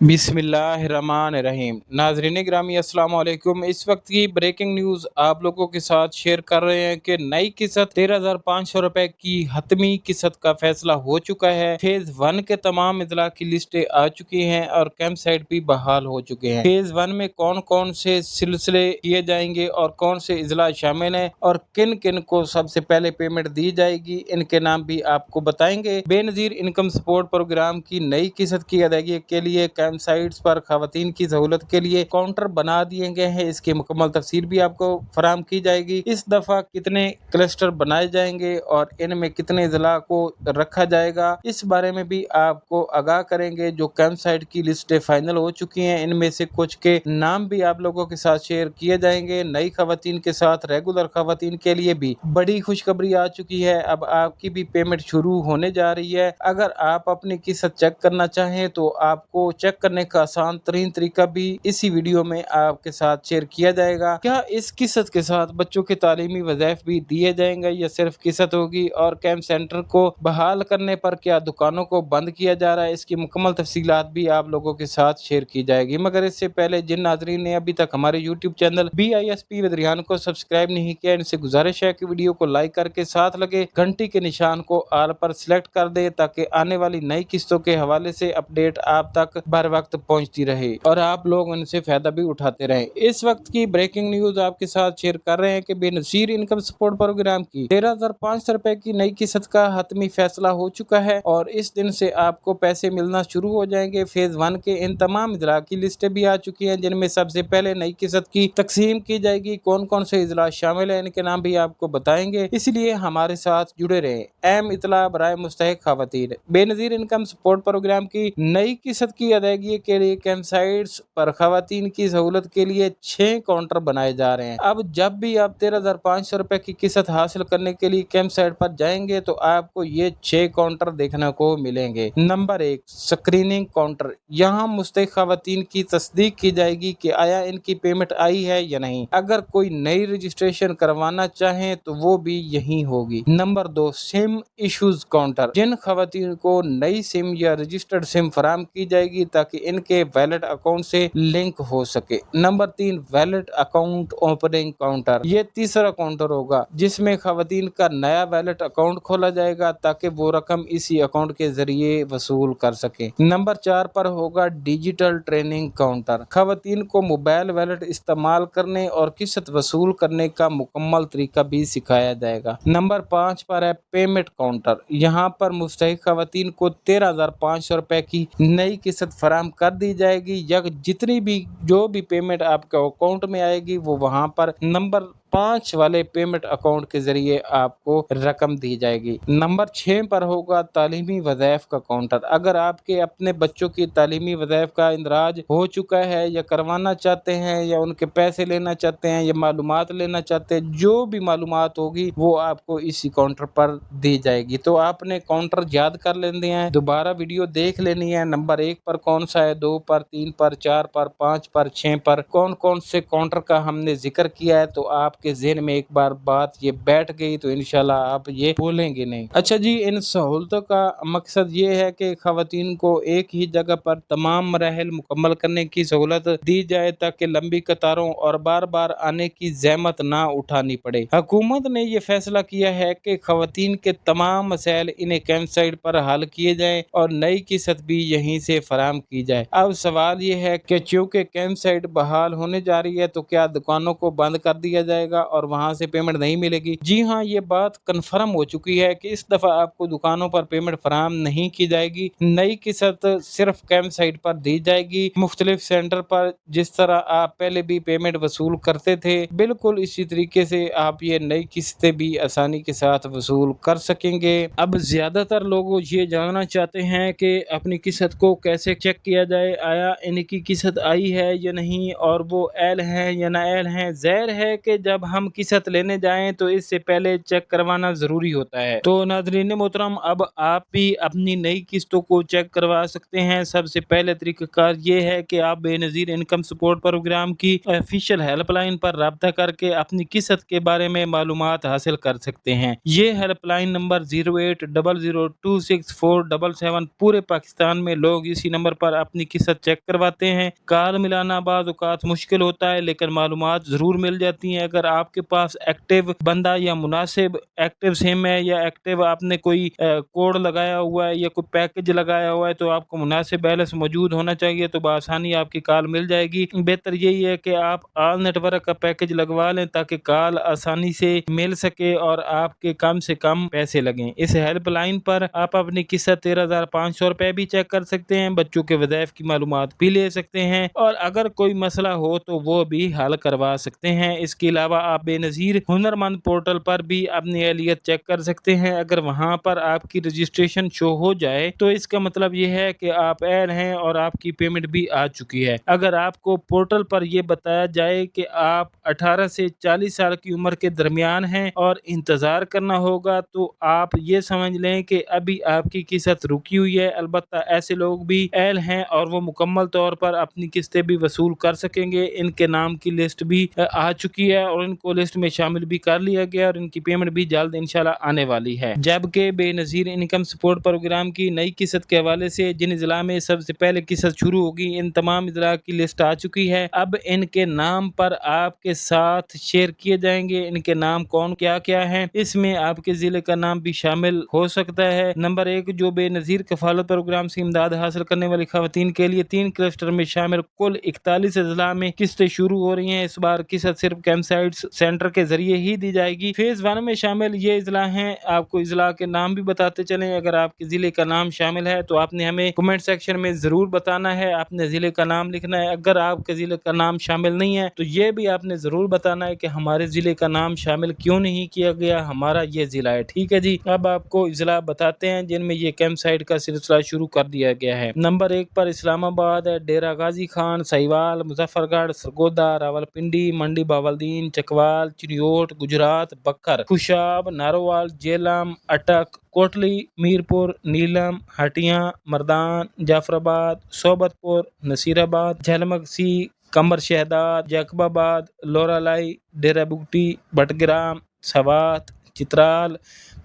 بسم اللہ الرحمن الرحیم۔ ناظرین گرامی، السلام علیکم۔ اس وقت کی بریکنگ نیوز آپ لوگوں کے ساتھ شیئر کر رہے ہیں کہ نئی قسط تیرہ ہزار پانچ سو روپے کی حتمی قسط کا فیصلہ ہو چکا ہے۔ فیز ون کے تمام اضلاع کی لسٹیں آ چکی ہیں اور کیمپ سائٹ بھی بحال ہو چکے ہیں۔ فیز ون میں کون کون سے سلسلے کیے جائیں گے اور کون سے اضلاع شامل ہیں اور کن کن کو سب سے پہلے پیمنٹ دی جائے گی، ان کے نام بھی آپ کو بتائیں گے۔ بے نظیر انکم سپورٹ پروگرام کی نئی قسط کی ادائیگی کے لیے سائٹس پر خواتین کی سہولت کے لیے کاؤنٹر بنا دیے گئے ہیں۔ اس کی مکمل تفصیل بھی آپ کو فراہم کی جائے گی۔ اس دفعہ کتنے کلسٹر بنائے جائیں گے اور ان میں کتنے ضلع کو رکھا جائے گا، اس بارے میں بھی آپ کو آگاہ کریں گے۔ جو کیمپ سائٹ کی لسٹ فائنل ہو چکی ہیں، ان میں سے کچھ کے نام بھی آپ لوگوں کے ساتھ شیئر کیے جائیں گے۔ نئی خواتین کے ساتھ ریگولر خواتین کے لیے بھی بڑی خوشخبری آ چکی ہے۔ اب آپ کی بھی پیمنٹ شروع ہونے جا رہی ہے۔ اگر آپ اپنی قسط چیک کرنا چاہیں تو آپ کو چیک کرنے کا آسان ترین طریقہ بھی اسی ویڈیو میں آپ کے ساتھ شیئر کیا جائے گا۔ کیا اس قسط کے ساتھ بچوں کے تعلیمی وظائف بھی دیے جائیں گے یا صرف قسط ہوگی؟ اور کیمپ سینٹر کو بحال کرنے پر کیا دکانوں کو بند کیا جا رہا ہے؟ اس کی مکمل تفصیلات بھی آپ لوگوں کے ساتھ شیئر کی جائے گی۔ مگر اس سے پہلے جن ناظرین نے ابھی تک ہمارے YouTube channel B I S P ودریان کو سبسکرائب نہیں کیا، ان سے گزارش ہے کہ ویڈیو کو لائک کر کے ساتھ لگے، گھنٹی کے نشان کو آل پر سلیکٹ کر دے تاکہ آنے والی نئی قسطوں کے حوالے سے اپڈیٹ آپ تک بر وقت پہنچتی رہے اور آپ لوگ ان سے فائدہ بھی اٹھاتے رہے۔ اس وقت کی بریکنگ نیوز آپ کے ساتھ شیئر کر رہے ہیں کہ بے نصیر انکم سپورٹ پروگرام کی تیرہ ہزار پانچ سو روپے کی نئی قسط کا حتمی فیصلہ ہو چکا ہے اور اس دن سے آپ کو پیسے ملنا شروع ہو جائیں گے۔ فیز ون کے ان تمام اضلاع کی لسٹیں بھی آ چکی ہیں جن میں سب سے پہلے نئی قسط کی تقسیم کی جائے گی۔ کون کون سے اضلاع شامل ہیں ان کے نام بھی آپ کو بتائیں گے۔ اس لیے ہمارے ساتھ جڑے رہے اہم اطلاع برائے مستحق خواتین۔ بے نظیر انکم سپورٹ پروگرام کی نئی قسط کی ادائیگی کے لیے کیمپ سائٹس پر خواتین کی سہولت کے لیے چھ کاؤنٹر بنائے جا رہے ہیں۔ اب جب بھی آپ تیرہ ہزار پانچ سو روپے کی قسط حاصل کرنے کے لیے کیمپ سائٹ پر جائیں گے تو آپ کو یہ چھ کاؤنٹر دیکھنے کو ملیں گے۔ نمبر ایک، سکریننگ کاؤنٹر۔ یہاں مستحق خواتین کی تصدیق کی جائے گی کہ آیا ان کی پیمنٹ آئی ہے یا نہیں۔ اگر کوئی نئی رجسٹریشن کروانا چاہیں تو وہ بھی یہی ہوگی۔ نمبر دو، سم ایشوز کاؤنٹر۔ جن خواتین کو نئی سم یا رجسٹرڈ سم فراہم کی جائے گی تاکہ ان کے ویلٹ اکاؤنٹ سے لنک ہو سکے۔ نمبر تین ویلٹ اکاؤنٹ اوپننگ کاؤنٹر یہ تیسرا کاؤنٹر ہوگا، جس میں خواتین کا نیا ویلٹ اکاؤنٹ کھولا جائے گا تاکہ وہ رقم اسی اکاؤنٹ کے ذریعے وصول کر سکے۔ نمبر چار پر ہوگا ڈیجیٹل ٹریننگ کاؤنٹر خواتین کو موبائل ویلٹ استعمال کرنے اور قسط وصول کرنے کا مکمل طریقہ بھی سکھایا جائے گا۔ نمبر پانچ پر ہے پیمنٹ کاؤنٹر یہاں پر مستحق خواتین کو تیرہ ہزار پانچ سو روپے کی نئی قسط فراہم کر دی جائے گی یا جتنی بھی جو بھی پیمنٹ آپ کے اکاؤنٹ میں آئے گی وہ وہاں پر نمبر پانچ والے پیمنٹ اکاؤنٹ کے ذریعے آپ کو رقم دی جائے گی۔ نمبر چھ پر ہوگا تعلیمی وظائف کا کاؤنٹر۔ اگر آپ کے اپنے بچوں کی تعلیمی وظائف کا اندراج ہو چکا ہے یا کروانا چاہتے ہیں یا ان کے پیسے لینا چاہتے ہیں یا معلومات لینا چاہتے ہیں، جو بھی معلومات ہوگی وہ آپ کو اسی کاؤنٹر پر دی جائے گی۔ تو آپ نے کاؤنٹر یاد کر لینے ہیں، دوبارہ ویڈیو دیکھ لینی ہے۔ نمبر ایک پر کون سا ہے، دو پر، تین پر، چار پر، پانچ پر، چھ پر، کون کون سے کاؤنٹر کا ہم نے ذکر کیا ہے، تو آپ کے ذہن میں ایک بار بات یہ بیٹھ گئی تو انشاءاللہ آپ یہ بولیں گے نہیں۔ اچھا جی ان سہولتوں کا مقصد یہ ہے کہ خواتین کو ایک ہی جگہ پر تمام مراحل مکمل کرنے کی سہولت دی جائے تاکہ لمبی قطاروں اور بار بار آنے کی زحمت نہ اٹھانی پڑے۔ حکومت نے یہ فیصلہ کیا ہے کہ خواتین کے تمام مسائل انہیں کیمپ سائٹ پر حل کیے جائیں اور نئی قسط بھی یہیں سے فراہم کی جائے۔ اب سوال یہ ہے کہ چونکہ کیمپ سائٹ بحال ہونے جا رہی ہے تو کیا دکانوں کو بند کر دیا جائے گا اور وہاں سے پیمنٹ نہیں ملے گی۔ جی ہاں یہ بات کنفرم ہو چکی ہے کہ اس دفعہ آپ کو دکانوں پر پیمنٹ فراہم نہیں کی جائے گی۔ نئی قسط صرف کیمپ سائٹ پر دی جائے گی۔ مختلف سینٹر پر جس طرح آپ پہلے بھی پیمنٹ وصول کرتے تھے، بالکل اسی طریقے سے آپ یہ نئی قسطیں بھی آسانی کے ساتھ وصول کر سکیں گے۔ اب زیادہ تر لوگ یہ جاننا چاہتے ہیں کہ اپنی قسط کو کیسے چیک کیا جائے، آیا ان کی قسط آئی ہے یا نہیں، اور وہ ایل ہیں یا نہ ایل ہیں۔ زہر ہے کہ جب جب ہم قسط لینے جائیں تو اس سے پہلے چیک کروانا ضروری ہوتا ہے۔ تو ناظرین محترم، اب آپ بھی اپنی نئی قسطوں کو چیک کروا سکتے ہیں۔ سب سے پہلے طریقہ کار یہ ہے کہ آپ Benazir income support programme کی آفیشیل ہیلپ لائن پر رابطہ کر کے اپنی قسط کے بارے میں معلومات حاصل کر سکتے ہیں۔ یہ help line number zero eight, double zero, two six, four, double seven پورے پاکستان میں لوگ اسی نمبر پر اپنی قسط چیک کرواتے ہیں۔ کال ملانا بعض اوقات مشکل ہوتا ہے، لیکن معلومات ضرور مل جاتی ہیں۔ اگر آپ کے پاس ایکٹیو بندہ یا مناسب ایکٹیو سم ہے یا ایکٹیو آپ نے کوئی کوڈ لگایا ہوا ہے یا کوئی پیکج لگایا ہوا ہے تو آپ کو مناسب بیلنس موجود ہونا چاہیے تو بآسانی آپ کی کال مل جائے گی۔ بہتر یہی ہے کہ آپ آل نیٹ ورک کا پیکج لگوا لیں تاکہ کال آسانی سے مل سکے اور آپ کے کم سے کم پیسے لگیں۔ اس ہیلپ لائن پر آپ اپنی قسط تیرہ ہزار پانچ سو روپے بھی چیک کر سکتے ہیں، بچوں کے وظائف کی معلومات بھی لے سکتے ہیں اور اگر کوئی مسئلہ ہو تو وہ بھی حل کروا سکتے ہیں۔ اس کے علاوہ آپ بے نظیر ہنر مند پورٹل پر بھی اپنی اہلیت چیک کر سکتے ہیں۔ اگر وہاں پر آپ کی رجسٹریشن شو ہو جائے، تو اس کا مطلب یہ ہے کہ آپ اہل ہیں اور آپ کی پیمنٹ بھی آ چکی ہے۔ اگر آپ کو پورٹل پر یہ بتایا جائے کہ آپ اٹھارہ سے چالیس سال کی عمر کے درمیان ہیں اور انتظار کرنا ہوگا، تو آپ یہ سمجھ لیں کہ ابھی آپ کی قسط رکی ہوئی ہے۔ البتہ ایسے لوگ بھی اہل ہیں اور وہ مکمل طور پر اپنی قسطیں بھی وصول کر سکیں گے۔ ان کے نام کی لسٹ بھی آ چکی ہے اور ان کو لسٹ میں شامل بھی کر لیا گیا اور ان کی پیمنٹ بھی جلد انشاءاللہ آنے والی ہے۔ جبکہ بے نظیر انکم سپورٹ پروگرام کی نئی قسط کے حوالے سے جن اضلاع میں سب سے پہلے قسط شروع ہوگی، ان تمام اضلاع کی لسٹ آ چکی ہے۔ اب ان کے نام پر آپ کے ساتھ شیئر کیے جائیں گے۔ ان کے نام کون کیا کیا ہیں؟ اس میں آپ کے ضلع کا نام بھی شامل ہو سکتا ہے۔ نمبر ایک، جو بے نظیر کفالت پروگرام سے امداد حاصل کرنے والی خواتین کے لیے تین کلسٹر میں شامل کل اکتالیس اضلاع میں قسطیں شروع ہو رہی ہیں۔ اس بار قسط صرف کیمپ سائٹس سینٹر کے ذریعے ہی دی جائے گی۔ فیز ون میں شامل یہ اضلاع ہیں، آپ کو اضلاع کے نام بھی بتاتے چلیں۔ اگر آپ کے ضلع کا نام شامل ہے تو آپ نے ہمیں کمنٹ سیکشن میں ضرور بتانا ہے۔ آپ نے ضلع کا نام لکھنا ہے۔ اگر آپ کے ضلع کا نام شامل نہیں ہے تو یہ بھی آپ نے ضرور بتانا ہے کہ ہمارے ضلع کا نام شامل کیوں نہیں کیا گیا۔ ہمارا یہ ضلع ہے، ٹھیک ہے جی۔ اب آپ کو اضلاع بتاتے ہیں، جن میں یہ کیمپ سائٹ کا سلسلہ شروع کر دیا گیا ہے۔ نمبر ایک پر اسلام آباد ہے ڈیرا غازی خان سہیوال مظفر گڑھ سرگودا راول پنڈی منڈی، باولدین چکوال چنیوٹ گجرات بکر خوشاب ناروال جیلم اٹک کوٹلی میرپور نیلم ہٹیاں مردان جعفر آباد صوبت پور نصیر آباد جھلمگ سی کمبر شہداد جیکب آباد لورا لائی ڈیرا بگٹی بٹگرام سوات چترال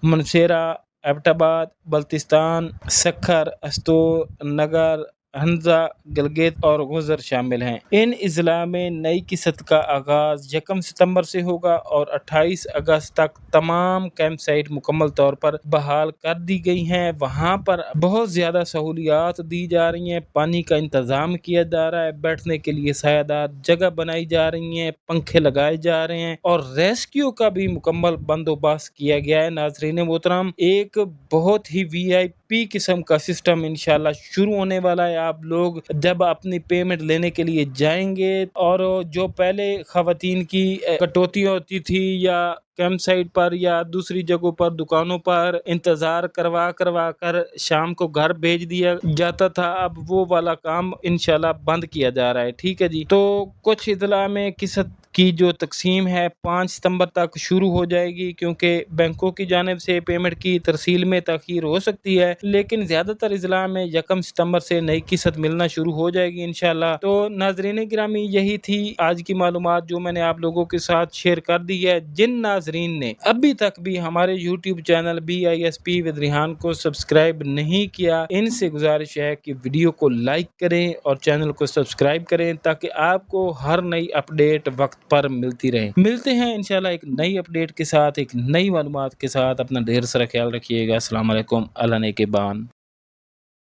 منسیرا ایبٹ آباد بلتستان سکھر استور نگر ہنزا گلگت اور غزر شامل ہیں۔ ان اضلاع میں نئی قسط کا آغاز یکم ستمبر سے ہوگا اور اٹھائیس اگست تک تمام کیمپ سائٹ مکمل طور پر بحال کر دی گئی ہیں۔ وہاں پر بہت زیادہ سہولیات دی جا رہی ہیں۔ پانی کا انتظام کیا جا رہا ہے۔ بیٹھنے کے لیے سایہ دار جگہ بنائی جا رہی ہیں۔ پنکھے لگائے جا رہے ہیں اور ریسکیو کا بھی مکمل بندوبست کیا گیا ہے۔ ناظرین محترم، ایک بہت ہی وی آئی پی قسم کا سسٹم انشاءاللہ شروع ہونے والا ہے۔ آپ لوگ جب اپنی پیمنٹ لینے کے لیے جائیں گے اور جو پہلے خواتین کی کٹوتی ہوتی تھی یا کیمپ سائٹ پر یا دوسری جگہوں پر، دکانوں پر انتظار کروا کروا کر شام کو گھر بھیج دیا جاتا تھا، اب وہ والا کام انشاءاللہ بند کیا جا رہا ہے۔ ٹھیک ہے جی۔ تو کچھ اضلاع میں قسط کی جو تقسیم ہے پانچ ستمبر تک شروع ہو جائے گی، کیونکہ بینکوں کی جانب سے پیمنٹ کی ترسیل میں تاخیر ہو سکتی ہے، لیکن زیادہ تر اضلاع میں یکم ستمبر سے نئی قسط ملنا شروع ہو جائے گی انشاءاللہ۔ تو ناظرین گرامی، یہی تھی آج کی معلومات جو میں نے آپ لوگوں کے ساتھ شیئر کر دی ہے۔ جن ناظرین نے ابھی تک بھی ہمارے YouTube channel B I S P ودریحان کو سبسکرائب نہیں کیا، ان سے گزارش ہے کہ ویڈیو کو لائک کریں اور چینل کو سبسکرائب کریں تاکہ آپ کو ہر نئی اپڈیٹ وقت پر ملتی رہیں۔ ملتے ہیں انشاءاللہ ایک نئی اپڈیٹ کے ساتھ، ایک نئی معلومات کے ساتھ۔ اپنا ڈھیر سارا خیال رکھیے گا۔ السلام علیکم، اللہ نے کے بان۔